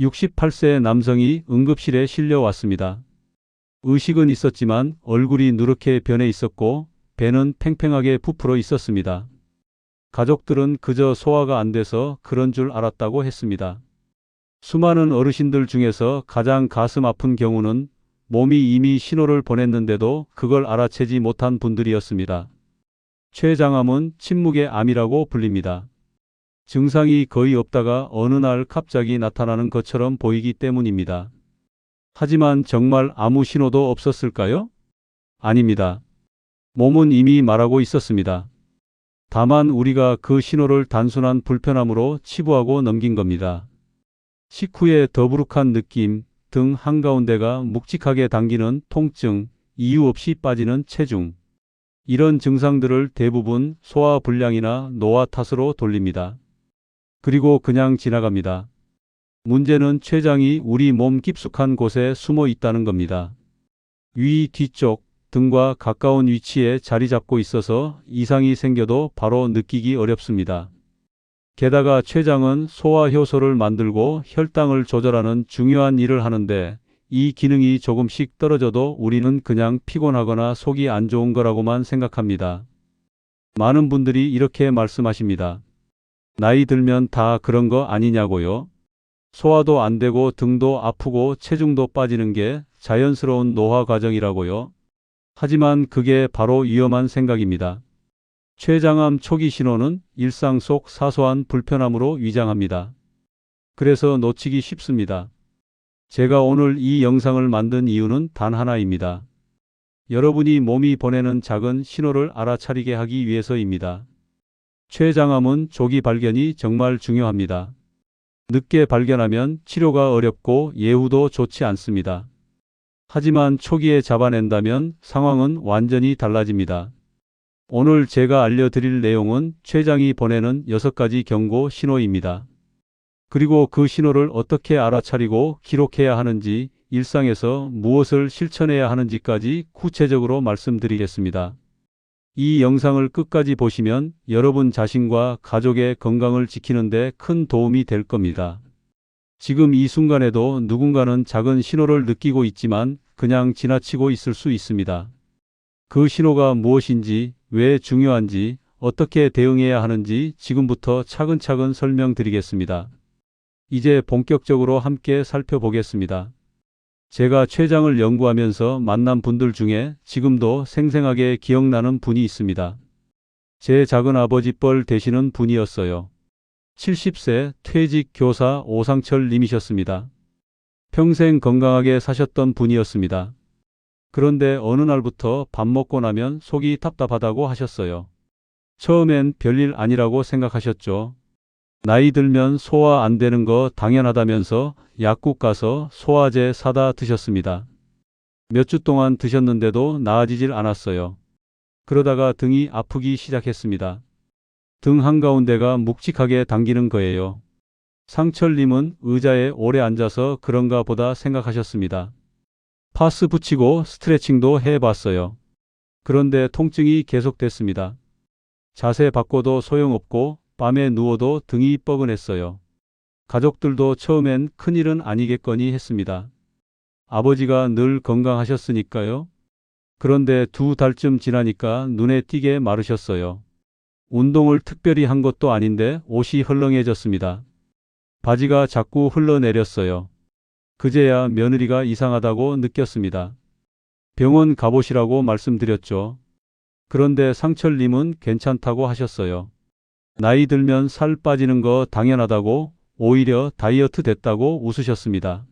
68세 남성이 응급실에 실려왔습니다. 의식은 있었지만 얼굴이 누렇게 변해 있었고 배는 팽팽하게 부풀어 있었습니다. 가족들은 그저 소화가 안 돼서 그런 줄 알았다고 했습니다. 수많은 어르신들 중에서 가장 가슴 아픈 경우는 몸이 이미 신호를 보냈는데도 그걸 알아채지 못한 분들이었습니다. 췌장암은 침묵의 암이라고 불립니다. 증상이 거의 없다가 어느 날 갑자기 나타나는 것처럼 보이기 때문입니다. 하지만 정말 아무 신호도 없었을까요? 아닙니다. 몸은 이미 말하고 있었습니다. 다만 우리가 그 신호를 단순한 불편함으로 치부하고 넘긴 겁니다. 식후의 더부룩한 느낌, 등 한가운데가 묵직하게 당기는 통증, 이유 없이 빠지는 체중. 이런 증상들을 대부분 소화불량이나 노화 탓으로 돌립니다. 그리고 그냥 지나갑니다. 문제는 췌장이 우리 몸 깊숙한 곳에 숨어 있다는 겁니다. 위 뒤쪽 등과 가까운 위치에 자리 잡고 있어서 이상이 생겨도 바로 느끼기 어렵습니다. 게다가 췌장은 소화 효소를 만들고 혈당을 조절하는 중요한 일을 하는데 이 기능이 조금씩 떨어져도 우리는 그냥 피곤하거나 속이 안 좋은 거라고만 생각합니다. 많은 분들이 이렇게 말씀하십니다. 나이 들면 다 그런 거 아니냐고요? 소화도 안 되고 등도 아프고 체중도 빠지는 게 자연스러운 노화 과정이라고요? 하지만 그게 바로 위험한 생각입니다. 췌장암 초기 신호는 일상 속 사소한 불편함으로 위장합니다. 그래서 놓치기 쉽습니다. 제가 오늘 이 영상을 만든 이유는 단 하나입니다. 여러분이 몸이 보내는 작은 신호를 알아차리게 하기 위해서입니다. 췌장암은 조기 발견이 정말 중요합니다. 늦게 발견하면 치료가 어렵고 예후도 좋지 않습니다. 하지만 초기에 잡아낸다면 상황은 완전히 달라집니다. 오늘 제가 알려드릴 내용은 췌장이 보내는 6가지 경고 신호입니다. 그리고 그 신호를 어떻게 알아차리고 기록해야 하는지, 일상에서 무엇을 실천해야 하는지까지 구체적으로 말씀드리겠습니다. 이 영상을 끝까지 보시면 여러분 자신과 가족의 건강을 지키는데 큰 도움이 될 겁니다. 지금 이 순간에도 누군가는 작은 신호를 느끼고 있지만 그냥 지나치고 있을 수 있습니다. 그 신호가 무엇인지, 왜 중요한지, 어떻게 대응해야 하는지 지금부터 차근차근 설명드리겠습니다. 이제 본격적으로 함께 살펴보겠습니다. 제가 췌장을 연구하면서 만난 분들 중에 지금도 생생하게 기억나는 분이 있습니다. 제 작은 아버지 뻘 되시는 분이었어요. 70세 퇴직 교사 오상철 님이셨습니다. 평생 건강하게 사셨던 분이었습니다. 그런데 어느 날부터 밥 먹고 나면 속이 답답하다고 하셨어요. 처음엔 별일 아니라고 생각하셨죠. 나이 들면 소화 안 되는 거 당연하다면서 약국 가서 소화제 사다 드셨습니다. 몇 주 동안 드셨는데도 나아지질 않았어요. 그러다가 등이 아프기 시작했습니다. 등 한가운데가 묵직하게 당기는 거예요. 상철님은 의자에 오래 앉아서 그런가 보다 생각하셨습니다. 파스 붙이고 스트레칭도 해봤어요. 그런데 통증이 계속됐습니다. 자세 바꿔도 소용없고 밤에 누워도 등이 뻐근했어요. 가족들도 처음엔 큰일은 아니겠거니 했습니다. 아버지가 늘 건강하셨으니까요. 그런데 두 달쯤 지나니까 눈에 띄게 마르셨어요. 운동을 특별히 한 것도 아닌데 옷이 헐렁해졌습니다. 바지가 자꾸 흘러내렸어요. 그제야 며느리가 이상하다고 느꼈습니다. 병원 가보시라고 말씀드렸죠. 그런데 상철님은 괜찮다고 하셨어요. 나이 들면 살 빠지는 거 당연하다고 오히려 다이어트 됐다고 웃으셨습니다.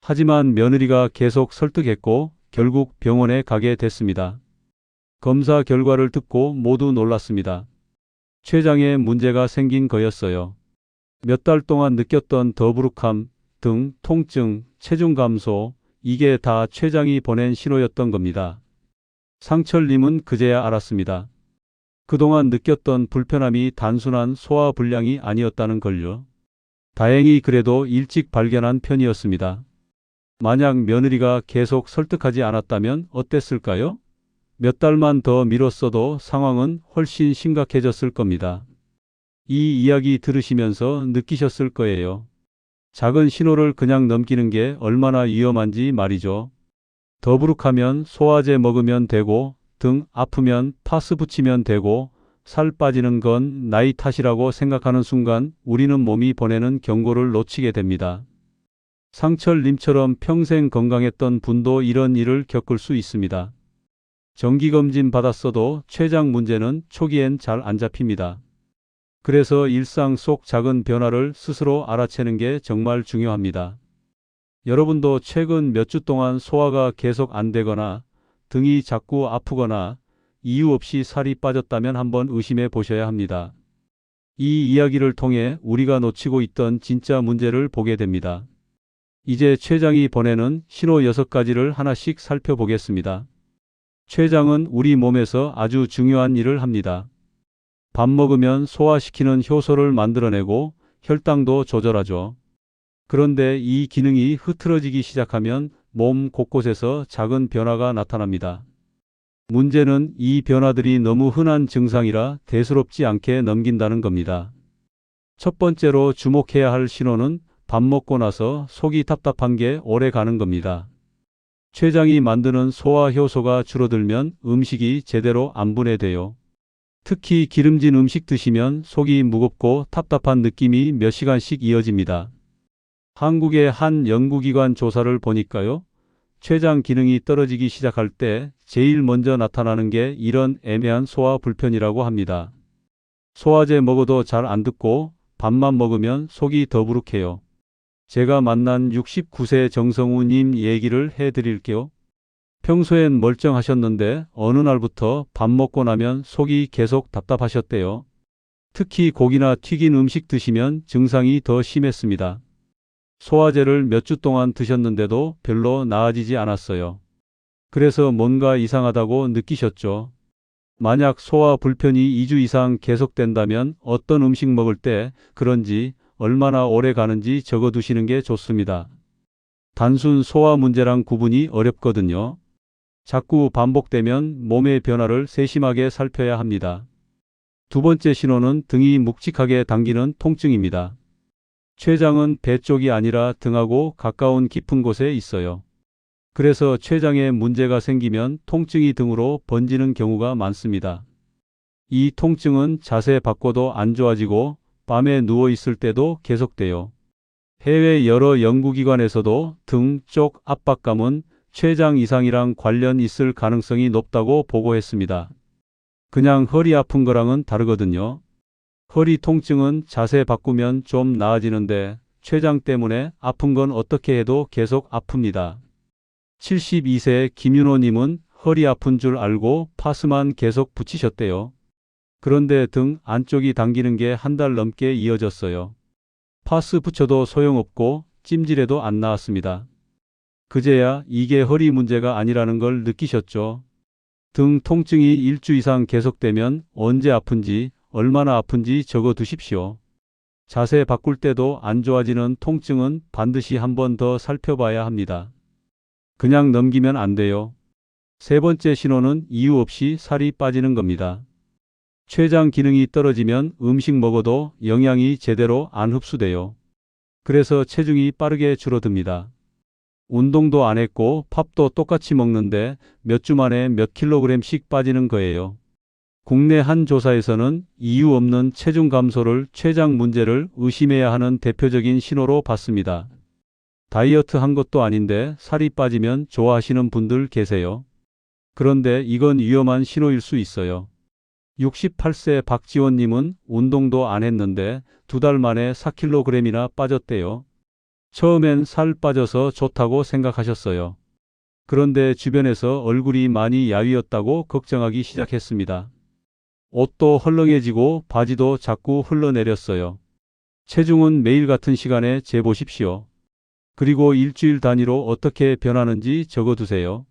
하지만 며느리가 계속 설득했고 결국 병원에 가게 됐습니다. 검사 결과를 듣고 모두 놀랐습니다. 췌장에 문제가 생긴 거였어요. 몇 달 동안 느꼈던 더부룩함, 등 통증, 체중 감소, 이게 다 췌장이 보낸 신호였던 겁니다. 상철님은 그제야 알았습니다. 그동안 느꼈던 불편함이 단순한 소화 불량이 아니었다는 걸요. 다행히 그래도 일찍 발견한 편이었습니다. 만약 며느리가 계속 설득하지 않았다면 어땠을까요? 몇 달만 더 미뤘어도 상황은 훨씬 심각해졌을 겁니다. 이 이야기 들으시면서 느끼셨을 거예요. 작은 신호를 그냥 넘기는 게 얼마나 위험한지 말이죠. 더부룩하면 소화제 먹으면 되고 등 아프면 파스 붙이면 되고 살 빠지는 건 나이 탓이라고 생각하는 순간 우리는 몸이 보내는 경고를 놓치게 됩니다. 상철님처럼 평생 건강했던 분도 이런 일을 겪을 수 있습니다. 정기검진 받았어도 췌장 문제는 초기엔 잘 안 잡힙니다. 그래서 일상 속 작은 변화를 스스로 알아채는 게 정말 중요합니다. 여러분도 최근 몇 주 동안 소화가 계속 안 되거나 등이 자꾸 아프거나 이유 없이 살이 빠졌다면 한번 의심해 보셔야 합니다. 이 이야기를 통해 우리가 놓치고 있던 진짜 문제를 보게 됩니다. 이제 췌장이 보내는 신호 6가지를 하나씩 살펴보겠습니다. 췌장은 우리 몸에서 아주 중요한 일을 합니다. 밥 먹으면 소화시키는 효소를 만들어내고 혈당도 조절하죠. 그런데 이 기능이 흐트러지기 시작하면 몸 곳곳에서 작은 변화가 나타납니다. 문제는 이 변화들이 너무 흔한 증상이라 대수롭지 않게 넘긴다는 겁니다. 첫 번째로 주목해야 할 신호는 밥 먹고 나서 속이 답답한 게 오래 가는 겁니다. 췌장이 만드는 소화 효소가 줄어들면 음식이 제대로 안 분해돼요. 특히 기름진 음식 드시면 속이 무겁고 답답한 느낌이 몇 시간씩 이어집니다. 한국의 한 연구기관 조사를 보니까요. 췌장 기능이 떨어지기 시작할 때 제일 먼저 나타나는 게 이런 애매한 소화 불편이라고 합니다. 소화제 먹어도 잘 안 듣고 밥만 먹으면 속이 더부룩해요. 제가 만난 69세 정성우님 얘기를 해드릴게요. 평소엔 멀쩡하셨는데 어느 날부터 밥 먹고 나면 속이 계속 답답하셨대요. 특히 고기나 튀긴 음식 드시면 증상이 더 심했습니다. 소화제를 몇 주 동안 드셨는데도 별로 나아지지 않았어요. 그래서 뭔가 이상하다고 느끼셨죠. 만약 소화 불편이 2주 이상 계속된다면 어떤 음식 먹을 때 그런지 얼마나 오래 가는지 적어 두시는 게 좋습니다. 단순 소화 문제랑 구분이 어렵거든요. 자꾸 반복되면 몸의 변화를 세심하게 살펴야 합니다. 두 번째 신호는 등이 묵직하게 당기는 통증입니다. 췌장은 배 쪽이 아니라 등하고 가까운 깊은 곳에 있어요. 그래서 췌장에 문제가 생기면 통증이 등으로 번지는 경우가 많습니다. 이 통증은 자세 바꿔도 안 좋아지고 밤에 누워 있을 때도 계속돼요. 해외 여러 연구기관에서도 등 쪽 압박감은 췌장 이상이랑 관련 있을 가능성이 높다고 보고했습니다. 그냥 허리 아픈 거랑은 다르거든요. 허리 통증은 자세 바꾸면 좀 나아지는데 췌장 때문에 아픈 건 어떻게 해도 계속 아픕니다. 72세 김윤호님은 허리 아픈 줄 알고 파스만 계속 붙이셨대요. 그런데 등 안쪽이 당기는 게 한 달 넘게 이어졌어요. 파스 붙여도 소용없고 찜질해도 안 나았습니다. 그제야 이게 허리 문제가 아니라는 걸 느끼셨죠. 등 통증이 일주 이상 계속되면 언제 아픈지 얼마나 아픈지 적어 두십시오. 자세 바꿀 때도 안 좋아지는 통증은 반드시 한 번 더 살펴봐야 합니다. 그냥 넘기면 안 돼요. 세 번째 신호는 이유 없이 살이 빠지는 겁니다. 췌장 기능이 떨어지면 음식 먹어도 영양이 제대로 안 흡수돼요. 그래서 체중이 빠르게 줄어듭니다. 운동도 안 했고 팝도 똑같이 먹는데 몇 주 만에 몇 킬로그램씩 빠지는 거예요. 국내 한 조사에서는 이유 없는 체중 감소를 췌장 문제를 의심해야 하는 대표적인 신호로 봤습니다. 다이어트 한 것도 아닌데 살이 빠지면 좋아하시는 분들 계세요. 그런데 이건 위험한 신호일 수 있어요. 68세 박지원님은 운동도 안 했는데 두 달 만에 4kg이나 빠졌대요. 처음엔 살 빠져서 좋다고 생각하셨어요. 그런데 주변에서 얼굴이 많이 야위었다고 걱정하기 시작했습니다. 옷도 헐렁해지고 바지도 자꾸 흘러내렸어요. 체중은 매일 같은 시간에 재보십시오. 그리고 일주일 단위로 어떻게 변하는지 적어두세요.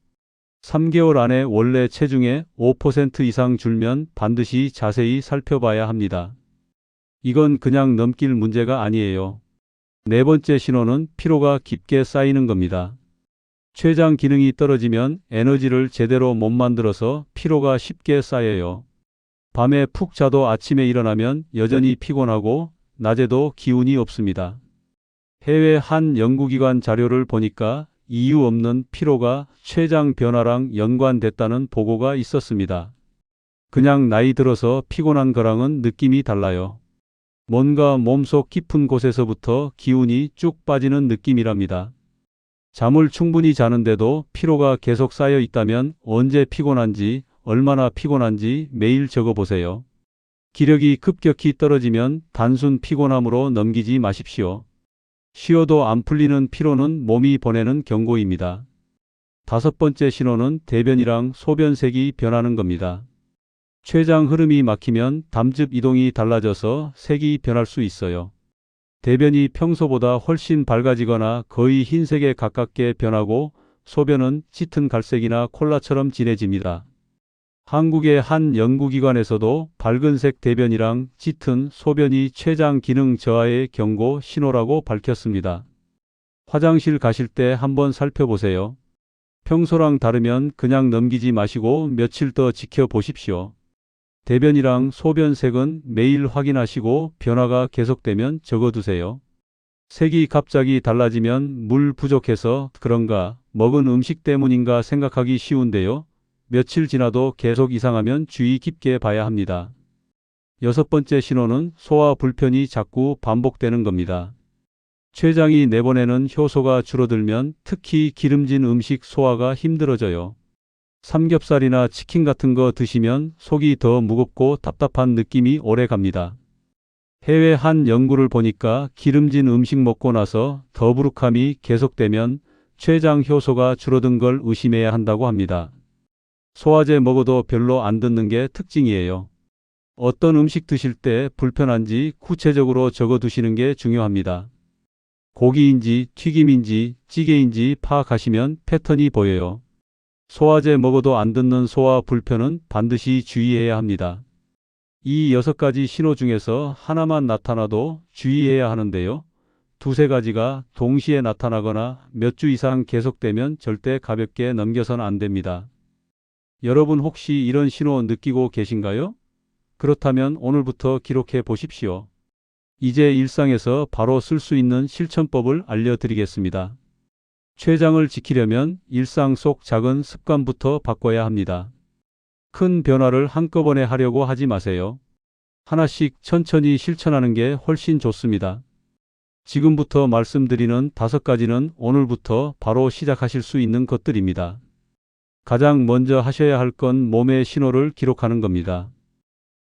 3개월 안에 원래 체중의 5% 이상 줄면 반드시 자세히 살펴봐야 합니다. 이건 그냥 넘길 문제가 아니에요. 네 번째 신호는 피로가 깊게 쌓이는 겁니다. 췌장 기능이 떨어지면 에너지를 제대로 못 만들어서 피로가 쉽게 쌓여요. 밤에 푹 자도 아침에 일어나면 여전히 피곤하고 낮에도 기운이 없습니다. 해외 한 연구기관 자료를 보니까 이유 없는 피로가 췌장 변화랑 연관됐다는 보고가 있었습니다. 그냥 나이 들어서 피곤한 거랑은 느낌이 달라요. 뭔가 몸속 깊은 곳에서부터 기운이 쭉 빠지는 느낌이랍니다. 잠을 충분히 자는데도 피로가 계속 쌓여 있다면 언제 피곤한지, 얼마나 피곤한지 매일 적어 보세요. 기력이 급격히 떨어지면 단순 피곤함으로 넘기지 마십시오. 쉬어도 안 풀리는 피로는 몸이 보내는 경고입니다. 다섯 번째 신호는 대변이랑 소변색이 변하는 겁니다. 췌장 흐름이 막히면 담즙 이동이 달라져서 색이 변할 수 있어요. 대변이 평소보다 훨씬 밝아지거나 거의 흰색에 가깝게 변하고 소변은 짙은 갈색이나 콜라처럼 진해집니다. 한국의 한 연구기관에서도 밝은색 대변이랑 짙은 소변이 췌장 기능 저하의 경고 신호라고 밝혔습니다. 화장실 가실 때 한번 살펴보세요. 평소랑 다르면 그냥 넘기지 마시고 며칠 더 지켜보십시오. 대변이랑 소변색은 매일 확인하시고 변화가 계속되면 적어두세요. 색이 갑자기 달라지면 물 부족해서 그런가 먹은 음식 때문인가 생각하기 쉬운데요. 며칠 지나도 계속 이상하면 주의 깊게 봐야 합니다. 여섯 번째 신호는 소화 불편이 자꾸 반복되는 겁니다. 췌장이 내보내는 효소가 줄어들면 특히 기름진 음식 소화가 힘들어져요. 삼겹살이나 치킨 같은 거 드시면 속이 더 무겁고 답답한 느낌이 오래 갑니다. 해외 한 연구를 보니까 기름진 음식 먹고 나서 더부룩함이 계속되면 췌장 효소가 줄어든 걸 의심해야 한다고 합니다. 소화제 먹어도 별로 안 듣는 게 특징이에요. 어떤 음식 드실 때 불편한지 구체적으로 적어 두시는 게 중요합니다. 고기인지 튀김인지 찌개인지 파악하시면 패턴이 보여요. 소화제 먹어도 안 듣는 소화 불편은 반드시 주의해야 합니다. 이 여섯 가지 신호 중에서 하나만 나타나도 주의해야 하는데요. 두세 가지가 동시에 나타나거나 몇 주 이상 계속되면 절대 가볍게 넘겨선 안 됩니다. 여러분 혹시 이런 신호 느끼고 계신가요? 그렇다면 오늘부터 기록해 보십시오. 이제 일상에서 바로 쓸 수 있는 실천법을 알려드리겠습니다. 췌장을 지키려면 일상 속 작은 습관부터 바꿔야 합니다. 큰 변화를 한꺼번에 하려고 하지 마세요. 하나씩 천천히 실천하는 게 훨씬 좋습니다. 지금부터 말씀드리는 다섯 가지는 오늘부터 바로 시작하실 수 있는 것들입니다. 가장 먼저 하셔야 할 건 몸의 신호를 기록하는 겁니다.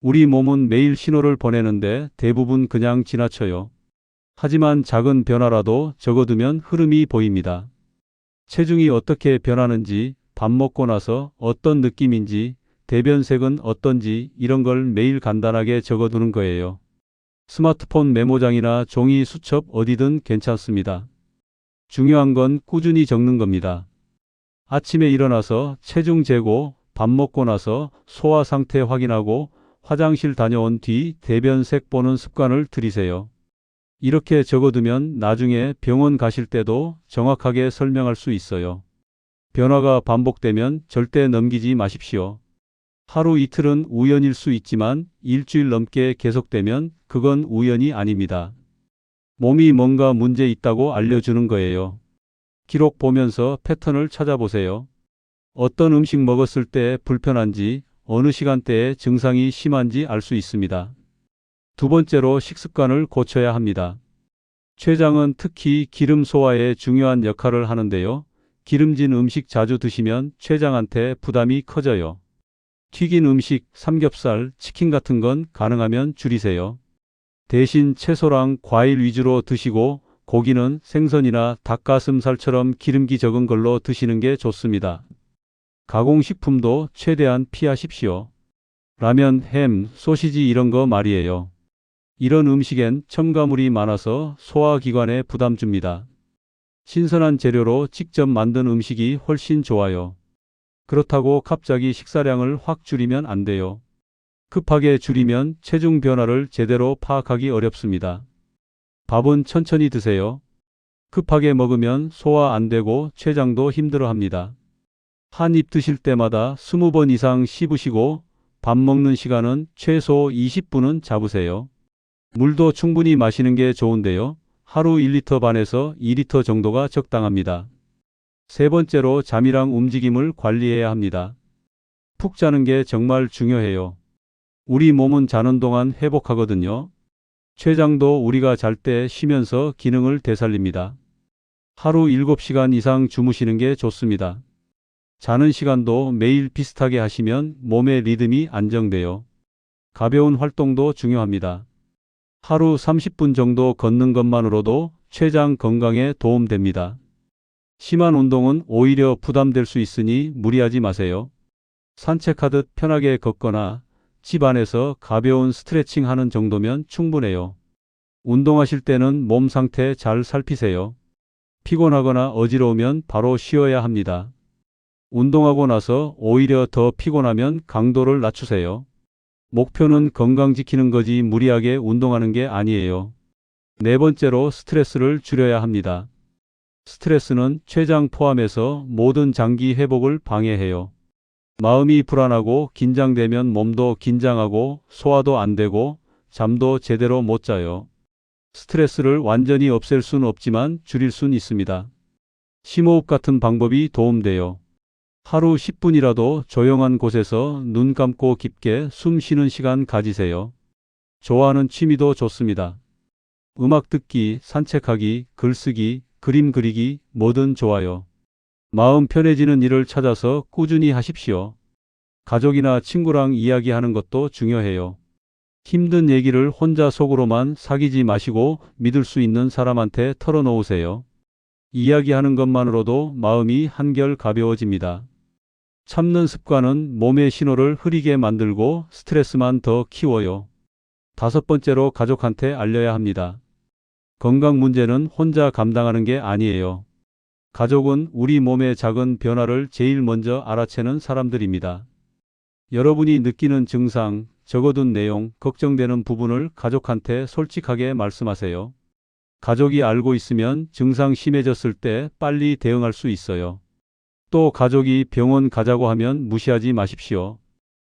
우리 몸은 매일 신호를 보내는데 대부분 그냥 지나쳐요. 하지만 작은 변화라도 적어두면 흐름이 보입니다. 체중이 어떻게 변하는지, 밥 먹고 나서 어떤 느낌인지, 대변색은 어떤지 이런 걸 매일 간단하게 적어두는 거예요. 스마트폰 메모장이나 종이 수첩 어디든 괜찮습니다. 중요한 건 꾸준히 적는 겁니다. 아침에 일어나서 체중 재고, 밥 먹고 나서 소화 상태 확인하고 화장실 다녀온 뒤 대변색 보는 습관을 들이세요. 이렇게 적어두면 나중에 병원 가실 때도 정확하게 설명할 수 있어요. 변화가 반복되면 절대 넘기지 마십시오. 하루 이틀은 우연일 수 있지만 일주일 넘게 계속되면 그건 우연이 아닙니다. 몸이 뭔가 문제 있다고 알려주는 거예요. 기록 보면서 패턴을 찾아보세요. 어떤 음식 먹었을 때 불편한지, 어느 시간대에 증상이 심한지 알 수 있습니다. 두 번째로 식습관을 고쳐야 합니다. 췌장은 특히 기름 소화에 중요한 역할을 하는데요. 기름진 음식 자주 드시면 췌장한테 부담이 커져요. 튀긴 음식, 삼겹살, 치킨 같은 건 가능하면 줄이세요. 대신 채소랑 과일 위주로 드시고 고기는 생선이나 닭가슴살처럼 기름기 적은 걸로 드시는 게 좋습니다. 가공식품도 최대한 피하십시오. 라면, 햄, 소시지 이런 거 말이에요. 이런 음식엔 첨가물이 많아서 소화기관에 부담 줍니다. 신선한 재료로 직접 만든 음식이 훨씬 좋아요. 그렇다고 갑자기 식사량을 확 줄이면 안 돼요. 급하게 줄이면 체중 변화를 제대로 파악하기 어렵습니다. 밥은 천천히 드세요. 급하게 먹으면 소화 안 되고 췌장도 힘들어 합니다. 한 입 드실 때마다 20번 이상 씹으시고 밥 먹는 시간은 최소 20분은 잡으세요. 물도 충분히 마시는 게 좋은데요. 하루 1리터 반에서 2리터 정도가 적당합니다. 세 번째로 잠이랑 움직임을 관리해야 합니다. 푹 자는 게 정말 중요해요. 우리 몸은 자는 동안 회복하거든요. 췌장도 우리가 잘 때 쉬면서 기능을 되살립니다. 하루 7시간 이상 주무시는 게 좋습니다. 자는 시간도 매일 비슷하게 하시면 몸의 리듬이 안정돼요. 가벼운 활동도 중요합니다. 하루 30분 정도 걷는 것만으로도 췌장 건강에 도움됩니다. 심한 운동은 오히려 부담될 수 있으니 무리하지 마세요. 산책하듯 편하게 걷거나 집 안에서 가벼운 스트레칭 하는 정도면 충분해요. 운동하실 때는 몸 상태 잘 살피세요. 피곤하거나 어지러우면 바로 쉬어야 합니다. 운동하고 나서 오히려 더 피곤하면 강도를 낮추세요. 목표는 건강 지키는 거지 무리하게 운동하는 게 아니에요. 네 번째로 스트레스를 줄여야 합니다. 스트레스는 췌장 포함해서 모든 장기 회복을 방해해요. 마음이 불안하고 긴장되면 몸도 긴장하고 소화도 안 되고 잠도 제대로 못 자요. 스트레스를 완전히 없앨 순 없지만 줄일 순 있습니다. 심호흡 같은 방법이 도움돼요. 하루 10분이라도 조용한 곳에서 눈 감고 깊게 숨 쉬는 시간 가지세요. 좋아하는 취미도 좋습니다. 음악 듣기, 산책하기, 글쓰기, 그림 그리기, 뭐든 좋아요. 마음 편해지는 일을 찾아서 꾸준히 하십시오. 가족이나 친구랑 이야기하는 것도 중요해요. 힘든 얘기를 혼자 속으로만 사귀지 마시고 믿을 수 있는 사람한테 털어놓으세요. 이야기하는 것만으로도 마음이 한결 가벼워집니다. 참는 습관은 몸의 신호를 흐리게 만들고 스트레스만 더 키워요. 다섯 번째로 가족한테 알려야 합니다. 건강 문제는 혼자 감당하는 게 아니에요. 가족은 우리 몸의 작은 변화를 제일 먼저 알아채는 사람들입니다. 여러분이 느끼는 증상, 적어둔 내용, 걱정되는 부분을 가족한테 솔직하게 말씀하세요. 가족이 알고 있으면 증상 심해졌을 때 빨리 대응할 수 있어요. 또 가족이 병원 가자고 하면 무시하지 마십시오.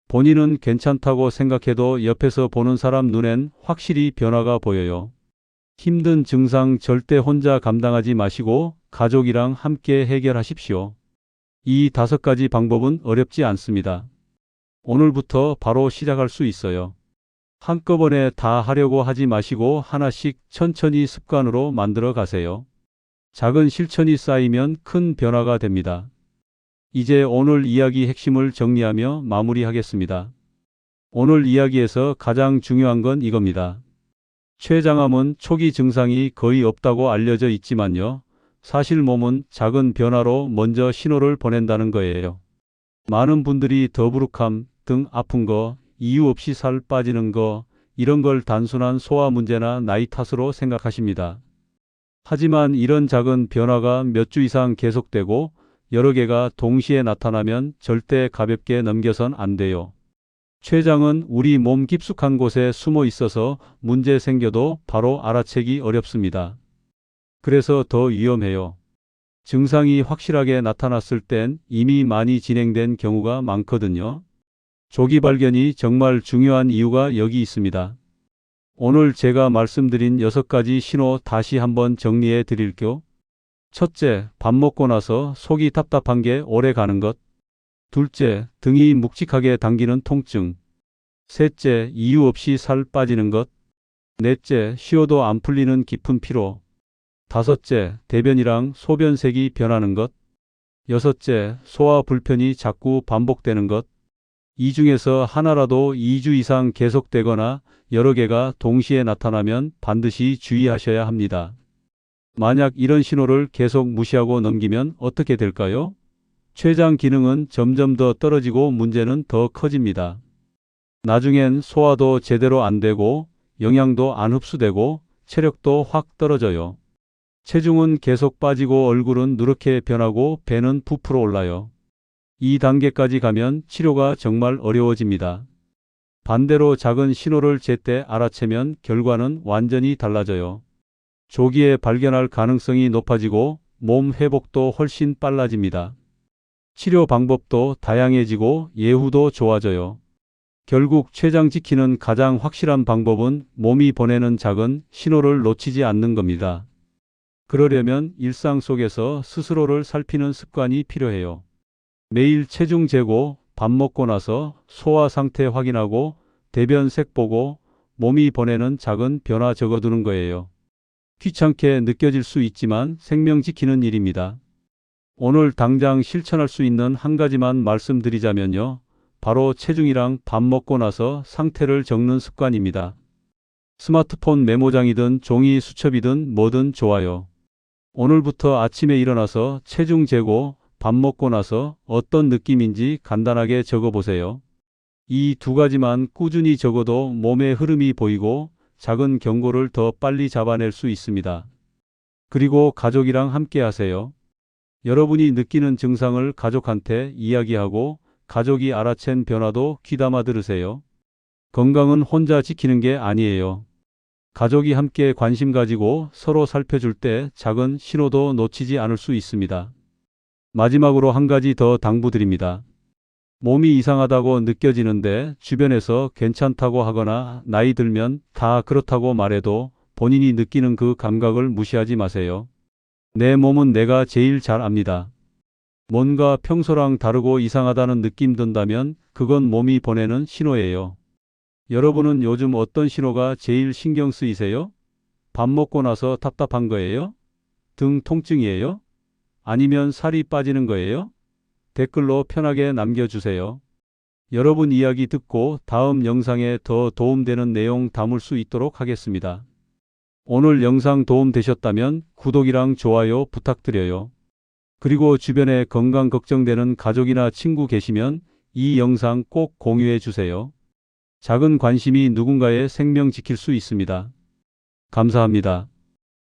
본인은 괜찮다고 생각해도 옆에서 보는 사람 눈엔 확실히 변화가 보여요. 힘든 증상 절대 혼자 감당하지 마시고 가족이랑 함께 해결하십시오. 이 다섯 가지 방법은 어렵지 않습니다. 오늘부터 바로 시작할 수 있어요. 한꺼번에 다 하려고 하지 마시고 하나씩 천천히 습관으로 만들어 가세요. 작은 실천이 쌓이면 큰 변화가 됩니다. 이제 오늘 이야기 핵심을 정리하며 마무리하겠습니다. 오늘 이야기에서 가장 중요한 건 이겁니다. 췌장암은 초기 증상이 거의 없다고 알려져 있지만요. 사실 몸은 작은 변화로 먼저 신호를 보낸다는 거예요. 많은 분들이 더부룩함, 등 아픈 거, 이유 없이 살 빠지는 거, 이런 걸 단순한 소화 문제나 나이 탓으로 생각하십니다. 하지만 이런 작은 변화가 몇 주 이상 계속되고 여러 개가 동시에 나타나면 절대 가볍게 넘겨선 안 돼요. 췌장은 우리 몸 깊숙한 곳에 숨어 있어서 문제 생겨도 바로 알아채기 어렵습니다. 그래서 더 위험해요. 증상이 확실하게 나타났을 땐 이미 많이 진행된 경우가 많거든요. 조기 발견이 정말 중요한 이유가 여기 있습니다. 오늘 제가 말씀드린 여섯 가지 신호 다시 한번 정리해 드릴게요. 첫째, 밥 먹고 나서 속이 답답한 게 오래 가는 것. 둘째, 등이 묵직하게 당기는 통증. 셋째, 이유 없이 살 빠지는 것. 넷째, 쉬어도 안 풀리는 깊은 피로. 다섯째, 대변이랑 소변색이 변하는 것. 여섯째, 소화 불편이 자꾸 반복되는 것. 이 중에서 하나라도 2주 이상 계속되거나 여러 개가 동시에 나타나면 반드시 주의하셔야 합니다. 만약 이런 신호를 계속 무시하고 넘기면 어떻게 될까요? 췌장 기능은 점점 더 떨어지고 문제는 더 커집니다. 나중엔 소화도 제대로 안 되고 영양도 안 흡수되고 체력도 확 떨어져요. 체중은 계속 빠지고 얼굴은 누렇게 변하고 배는 부풀어 올라요. 이 단계까지 가면 치료가 정말 어려워집니다. 반대로 작은 신호를 제때 알아채면 결과는 완전히 달라져요. 조기에 발견할 가능성이 높아지고 몸 회복도 훨씬 빨라집니다. 치료 방법도 다양해지고 예후도 좋아져요. 결국 췌장 지키는 가장 확실한 방법은 몸이 보내는 작은 신호를 놓치지 않는 겁니다. 그러려면 일상 속에서 스스로를 살피는 습관이 필요해요. 매일 체중 재고, 밥 먹고 나서 소화 상태 확인하고, 대변 색 보고, 몸이 보내는 작은 변화 적어두는 거예요. 귀찮게 느껴질 수 있지만 생명 지키는 일입니다. 오늘 당장 실천할 수 있는 한 가지만 말씀드리자면요. 바로 체중이랑 밥 먹고 나서 상태를 적는 습관입니다. 스마트폰 메모장이든 종이 수첩이든 뭐든 좋아요. 오늘부터 아침에 일어나서 체중 재고 밥 먹고 나서 어떤 느낌인지 간단하게 적어 보세요. 이 두 가지만 꾸준히 적어도 몸의 흐름이 보이고 작은 경고를 더 빨리 잡아낼 수 있습니다. 그리고 가족이랑 함께 하세요. 여러분이 느끼는 증상을 가족한테 이야기하고 가족이 알아챈 변화도 귀담아 들으세요. 건강은 혼자 지키는 게 아니에요. 가족이 함께 관심 가지고 서로 살펴줄 때 작은 신호도 놓치지 않을 수 있습니다. 마지막으로 한 가지 더 당부드립니다. 몸이 이상하다고 느껴지는데 주변에서 괜찮다고 하거나 나이 들면 다 그렇다고 말해도 본인이 느끼는 그 감각을 무시하지 마세요. 내 몸은 내가 제일 잘 압니다. 뭔가 평소랑 다르고 이상하다는 느낌 든다면 그건 몸이 보내는 신호예요. 여러분은 요즘 어떤 신호가 제일 신경 쓰이세요? 밥 먹고 나서 답답한 거예요? 등 통증이에요? 아니면 살이 빠지는 거예요? 댓글로 편하게 남겨주세요. 여러분 이야기 듣고 다음 영상에 더 도움되는 내용 담을 수 있도록 하겠습니다. 오늘 영상 도움 되셨다면 구독이랑 좋아요 부탁드려요. 그리고 주변에 건강 걱정되는 가족이나 친구 계시면 이 영상 꼭 공유해 주세요. 작은 관심이 누군가의 생명 지킬 수 있습니다. 감사합니다.